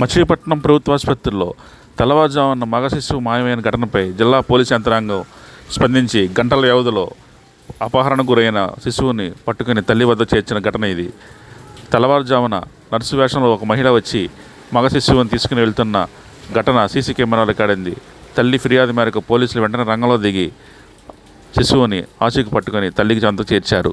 మచిలీపట్నం ప్రభుత్వ ఆసుపత్రిలో తెల్లవారుజామున మగ శిశువు మాయమైన ఘటనపై జిల్లా పోలీసు యంత్రాంగం స్పందించి గంటల వ్యవధిలో అపహరణకు గురైన శిశువుని పట్టుకుని తల్లి వద్ద చేర్చిన ఘటన ఇది. తెల్లవారుజామున నర్సు వేషంలో ఒక మహిళ వచ్చి మగ శిశువుని తీసుకుని వెళ్తున్న ఘటన సీసీ కెమెరా రికార్డింది తల్లి ఫిర్యాదు మేరకు పోలీసులు వెంటనే రంగంలో దిగి శిశువుని ఆచూకి పట్టుకొని తల్లికి చెంత చేర్చారు.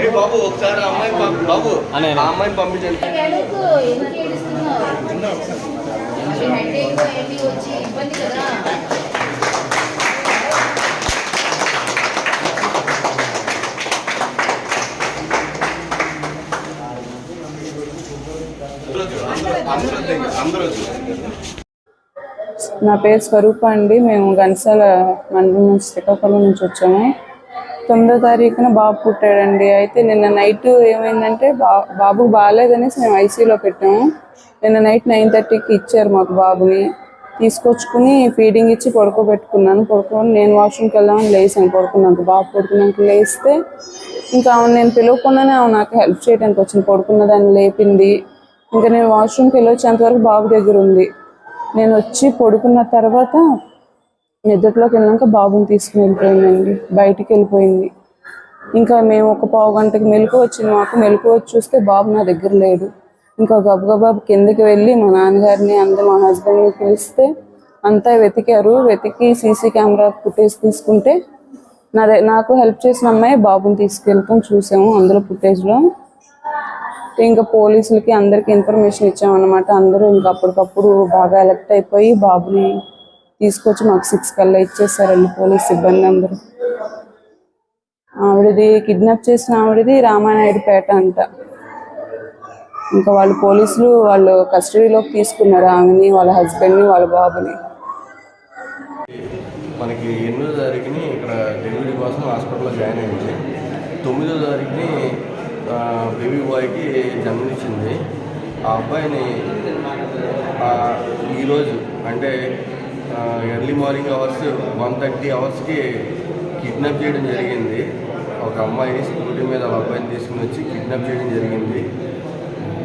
ఏ బాబు ఒకసారి అమ్మాయి బాబు ఆ అమ్మాయిని పంపించండి. నా పేరు స్వరూప అండి. మేము గన్సాల మండలం నుంచి శ్రీకాకుళం నుంచి వచ్చాము. తొమ్మిదో తారీఖున బాబు పుట్టాడండి. అయితే నిన్న నైట్ ఏమైందంటే బా బాబు బాగాలేదనేసి మేము ఐసీలో పెట్టాము. నిన్న నైట్ నైన్ థర్టీకి ఇచ్చారు మాకు బాబుని. తీసుకొచ్చుకుని ఫీడింగ్ ఇచ్చి పడుకోబెట్టుకున్నాను. పడుకొని నేను వాష్రూమ్కి వెళ్దామని లేసాను. పడుకున్నాక బాబు పడుకున్నాక లేస్తే ఇంకా ఆమె నేను పిలవకుండానే ఆమె నాకు హెల్ప్ చేయడానికి వచ్చింది. పడుకున్న దాన్ని లేపింది. ఇంకా నేను వాష్రూమ్కి వెళ్ళి వచ్చేంత బాబు దగ్గర ఉంది. నేను వచ్చి పడుకున్న తర్వాత నిద్రలోకి వెళ్ళాక బాబుని తీసుకుని వెళ్ళిపోయిందండి. బయటికి వెళ్ళిపోయింది. ఇంకా మేము ఒక పావు గంటకి మెలకు వచ్చింది మాకు మెలకు వచ్చి చూస్తే బాబు నా దగ్గర లేడు. ఇంకా గబగబా కిందకి వెళ్ళి మా నాన్నగారిని అందరూ మా హస్బెండ్ని పిలిస్తే అంతా వెతికారు. వెతికి సీసీ కెమెరా ఫుటేజ్ తీసుకుంటే నా నాకు హెల్ప్ చేసిన అమ్మాయి బాబుని తీసుకెళ్తాం చూసాము అందులో ఫుటేజ్లో. ఇంకా పోలీసులకి అందరికి ఇన్ఫర్మేషన్ ఇచ్చామన్నమాట. అందరూ ఇంకా అప్పటికప్పుడు బాగా ఎలక్ట్ అయిపోయి బాబుని తీసుకొచ్చి మాకు సిక్స్ కల్లా ఇచ్చేసారండి పోలీస్ సిబ్బంది అందరూ. ఆవిడది కిడ్నాప్ చేసిన ఆవిడది రామానాయుడుపేట అంట. ఇంకా వాళ్ళు పోలీసులు వాళ్ళు కస్టడీలోకి తీసుకున్నారు ఆమెని వాళ్ళ హస్బెండ్ని వాళ్ళ బాబుని. మనకి ఎనిమిదో తారీఖుని ఇక్కడ డెలివరీ కోసం హాస్పిటల్లో జాయిన్ అయింది తొమ్మిదో తారీఖుని బేబీ బాయ్కి జన్మనిచ్చింది. ఆ అబ్బాయిని ఈరోజు అంటే early morning hours one thirty అవర్స్కి కిడ్నాప్ చేయడం జరిగింది. ఒక అమ్మాయి స్కూటీ మీద ఒక అబ్బాయిని తీసుకుని వచ్చి కిడ్నాప్ చేయడం జరిగింది.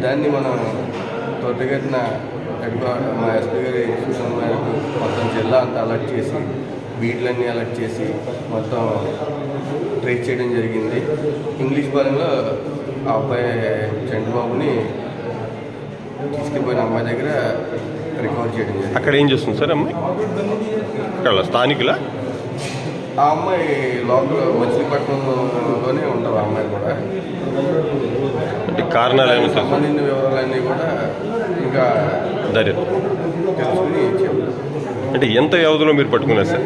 దాన్ని మనం తొట్టగట్టిన అడిగా మా ఎస్పీ గారి సూచన మేరకు మొత్తం జిల్లా అంతా అలర్ట్ చేసి బీట్లన్నీ అలర్ట్ చేసి మొత్తం ట్రేస్ చేయడం జరిగింది. ఇంగ్లీష్ పరంగా ఆ అబ్బాయి చంద్రబాబుని తీసుకుపోయిన అమ్మాయి దగ్గర రికవర్ చేయడం జరిగింది. అక్కడ ఏం చేస్తుంది సార్ అమ్మాయి? ఇక్కడ స్థానికుల? ఆ అమ్మాయి లోపల మచిలీపట్నంలోనే ఉంటారు ఆ అమ్మాయి కూడా. అంటే కారణాలు ఏమి సంబంధించిన వివరాలన్నీ కూడా ఇంకా దర్యాప్తు తెలుసుకుని అంటే ఎంత వ్యవధిలో మీరు పట్టుకున్నారు సార్?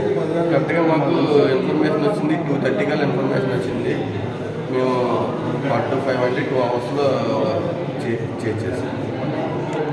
కరెక్ట్గా మాకు ఇన్ఫర్మేషన్ వచ్చింది టూ థర్టీ కల్లా ఇన్ఫర్మేషన్ వచ్చింది. మేము ఫార్టీ ఫైవ్ అంటే టూ అవర్స్లో చేసేసాం.